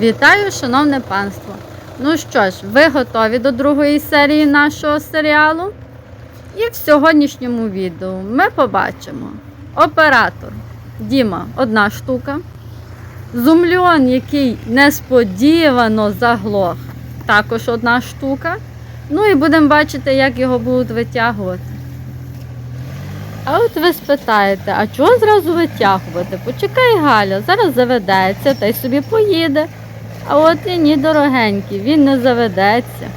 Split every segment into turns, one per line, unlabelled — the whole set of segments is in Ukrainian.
Вітаю, шановне панство! Ну що ж, ви готові до другої серії нашого серіалу? І в сьогоднішньому відео ми побачимо оператор Діма одна штука, зумльон, який несподівано заглох, також одна штука. Ну і будемо бачити, як його будуть витягувати. А от ви спитаєте, а чого зразу витягувати? Почекай Галя, зараз заведеться та й собі поїде. А от і ні, дорогенький, він не заведеться.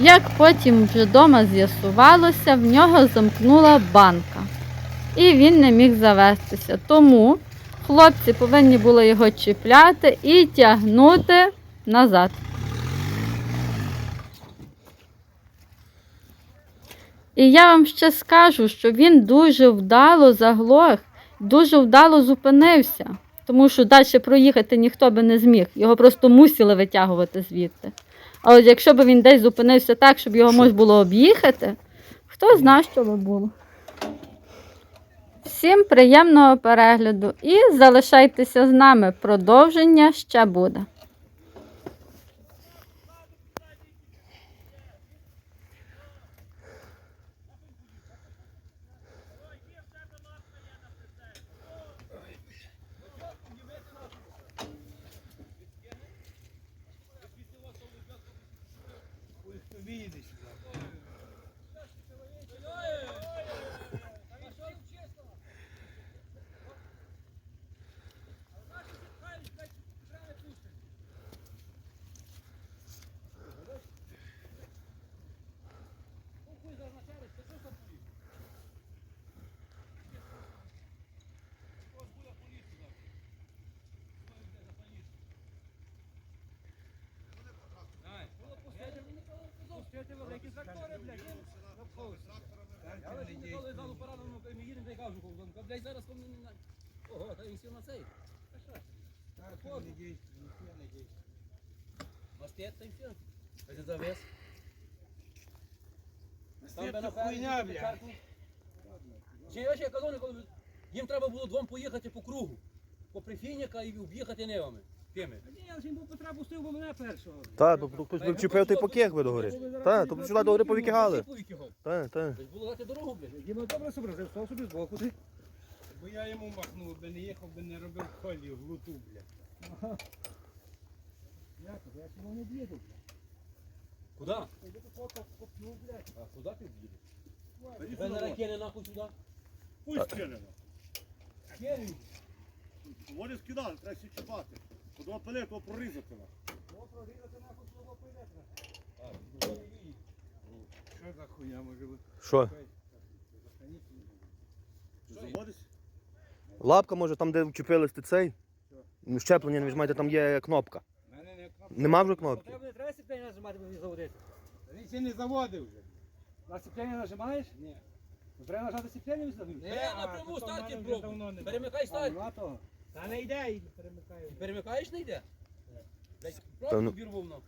Як потім вже вдома з'ясувалося, в нього замкнула банка. І він не міг завестися. Тому хлопці повинні були його чіпляти і тягнути назад. І я вам ще скажу, що він дуже вдало заглох, дуже вдало зупинився, тому що далі проїхати ніхто би не зміг. Його просто мусили витягувати звідти. А от якщо б він десь зупинився так, щоб його можна було об'їхати, хто знає, що би було. Всім приємного перегляду і залишайтеся з нами. Продовження ще буде.
Пустити великі трактори, блядь. Я лише ніколи залу поранено, ми їдемо, та й кажу, «Ка, блядь, зараз по мені на... Ого, та він сів на цей. Та що? Так, не дійсно, ніхто не дійсно. Бастет, та й все. А ти завес? Там би на
хуйня, бля.
чарку. Чи я ще казав, коли їм треба було двом поїхати по кругу. По Прифіняка і об'їхати невами. Тими.
Ні, я ж був Петра пустив, бо мене першого.
Так, то хтось би вчепив той покег би до гори. Так, то б сюди до гори повікигали. Так, так.
Десь було дати дорогу, блядь.
Діма добре зобразив, став собі збоку. ти.
Бо я йому махнув, би не їхав, би не робив колію в луту, бля.
Як, я ж його не б'єду.
Куди?
Я тут фото копнув, блядь.
А куди ти в'їдеш? Ви на ракети нахуй сюди.
Пусть кинемо.
Херів.
Вони скидали, треба всі чіпати. Подва пиле, то прорізати нас.
О, прорізати нахуй свого пилетра.
Що за хуйня може бути?
Що? Лапка може там, де вчепились ти цей? Ну, Щеплення не візьмете, там є кнопка.
У мене не кнопка.
Нема вже кнопки?
Треба не треба сіплення нажимати, бо він заводити.
Він ще не заводив вже.
На сіплення нажимаєш?
Ні.
Ну, Треба нажати сіплення він завів.
Не, напряму
то
старті пробуй. Перемикай старт.
Та не йде і перемикаю.
Перемикаєш не йде? Блядь,
Та
просто
ну.
обірвав нам.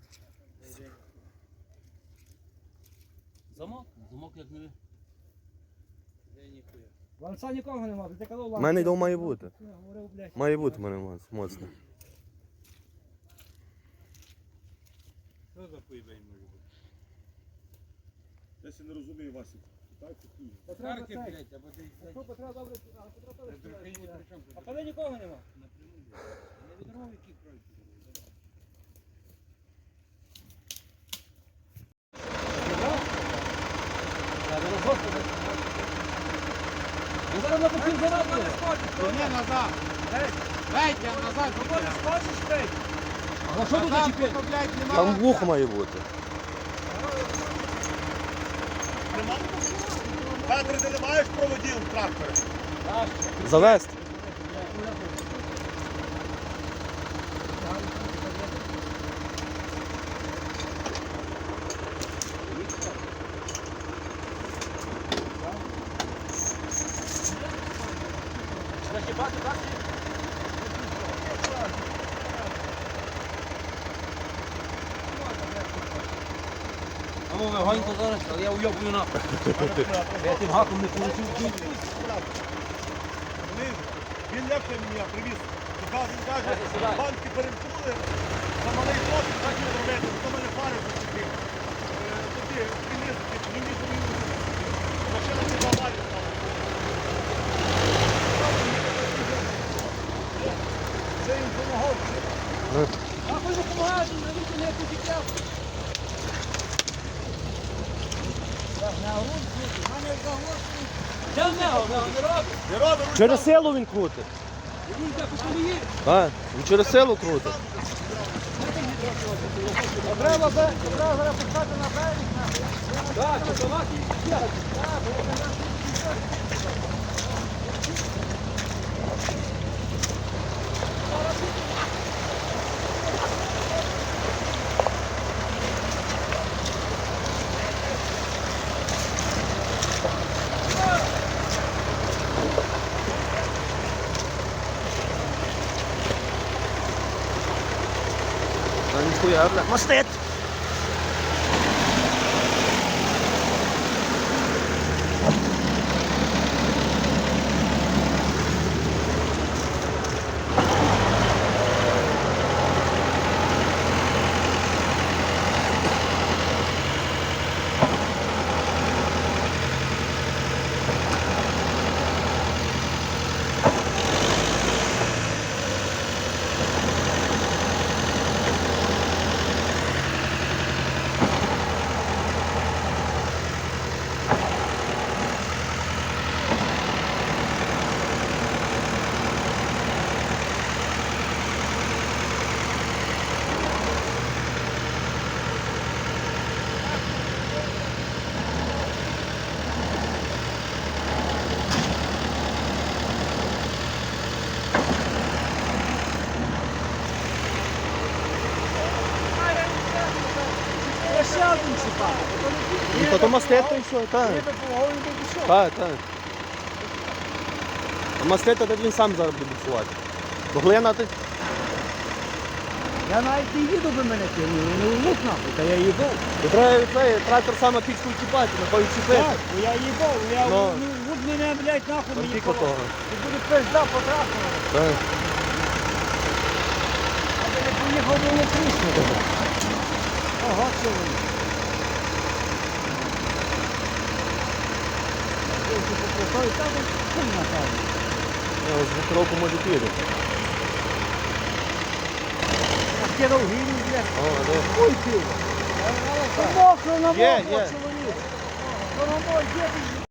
Замок? Замок як не...
Де ніхуя.
Ланца нікого нема, ти казав
У
ланца.
мене й дома має бути.
Я говорив, блядь.
Має бути в мене моц- моцно.
Що за хуйбень може бути? Я ще не розумію Васі. Питайте хуй.
Та треба
Старки,
цей.
блядь, або десь.
Та що, Петра добре, а Петра
Та
добре
трохи ні
співає.
при чому.
А коли нікого нема?
Напряму, блядь. Не відров, які пройти.
Він зараз на попів заводить.
Ні, назад. Дайте назад.
А на що тут
Назад,
зачепити?
то, блядь, нема.
Там вухо має бути.
Петре, ти не маєш проводів в тракторі?
Завести.
Защіпати, так? А ну легонько зараз, але я уйобую нахуй. Я тим гаком не получив.
Він легше мені, привіз. він каже, банки перемкнули, за малий досвід, так не робити, хто мене пари зачепив. Тоді, приніс, мені зробив, машина не стала.
Це їм допомагав.
А ви допомагаєте, навіть не потікав.
На
Через силу він крутить.
Він так у колії.
Так, він через силу крутить.
Треба зараз пускати на берег.
Так, часовати і тягати.
Та ніхуя, Ну, мастит, то і все, так.
Я допомагав, він пішов.
Так, так. А мастит, то він сам зараз буде буксувати. Бо глина ти.
Я навіть не їду би мене кинули, не лук нахуй, та я їбав.
То треба цей трактор саме пічку чіпати, на кої чіпити.
Так, бо я їбав, я
Ну.
ну, лук мене, блядь, нахуй мені
тільки
коло.
того.
Буде пизда по трактору.
Так.
Аби не поїхав до електричного. Ага, що ви. Той там кум напевно.
Я ось з року може піде.
Накидав гірю, блядь.
О, де.
Ой, ти. Мокро на
Є,
мокро,
є.
чоловік. Коромбой, є ти.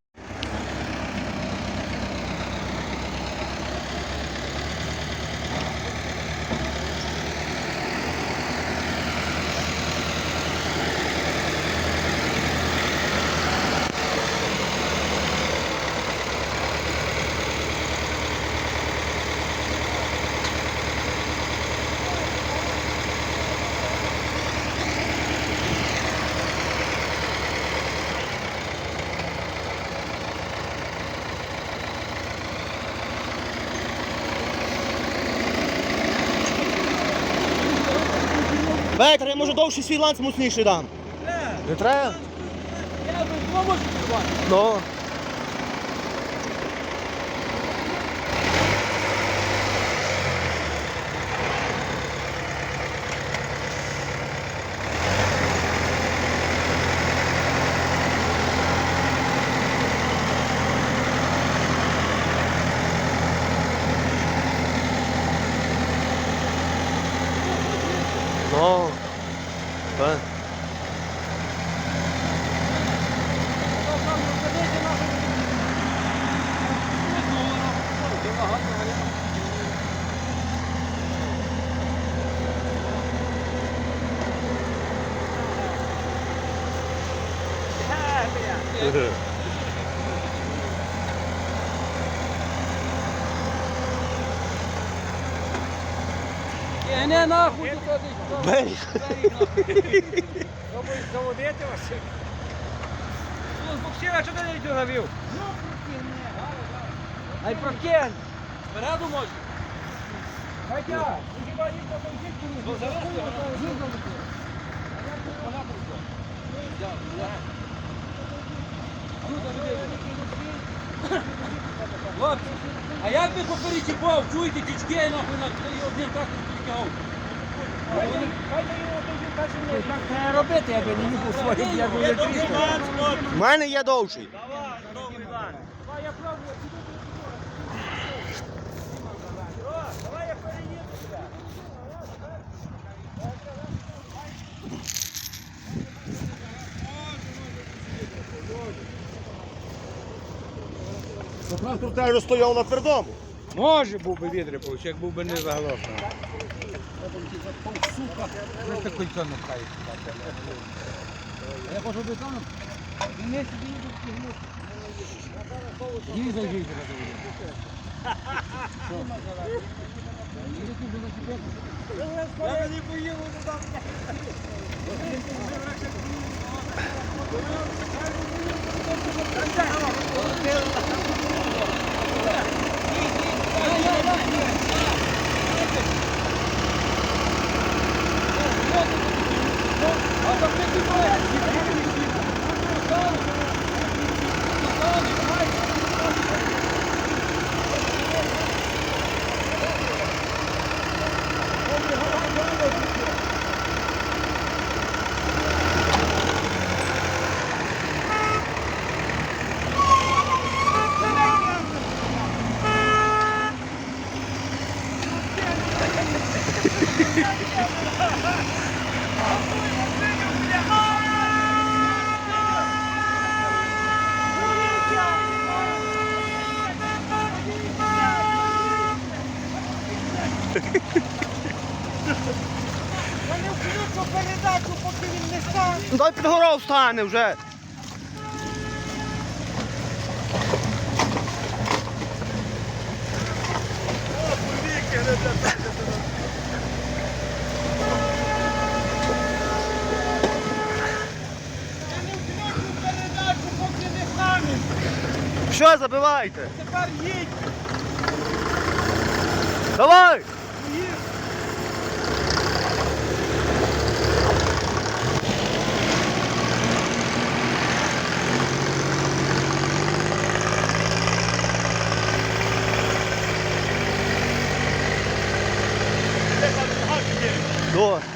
Бетер, я можу довший свій ланц муцніший дам. Не треба?
Я би.
Ну. Ну. Так.
Ні, не нахуй тут ходить.
Берег.
Пробуй заводити вас. Ну, з буксира, що ти не йду навів? Ай прокинь.
Спереду може.
Хотя, ну хіба їм потім житку
Ну, зараз
не
Хлопці,
А як би поперед чіпав, чуєте, тічки нахуй на одним трактором підтягав. Так треба робити, я би не міг своїм, як би
У мене є довший.
Трактор теж стояв на твердому.
Може був би відрипав, як був би не. Ну ти кольцо не хай.
Я хочу би там, він не собі
Я не поїду там.
Ну дай під гору встане вже. Що забивайте?
Тепер їдь.
Давай! До.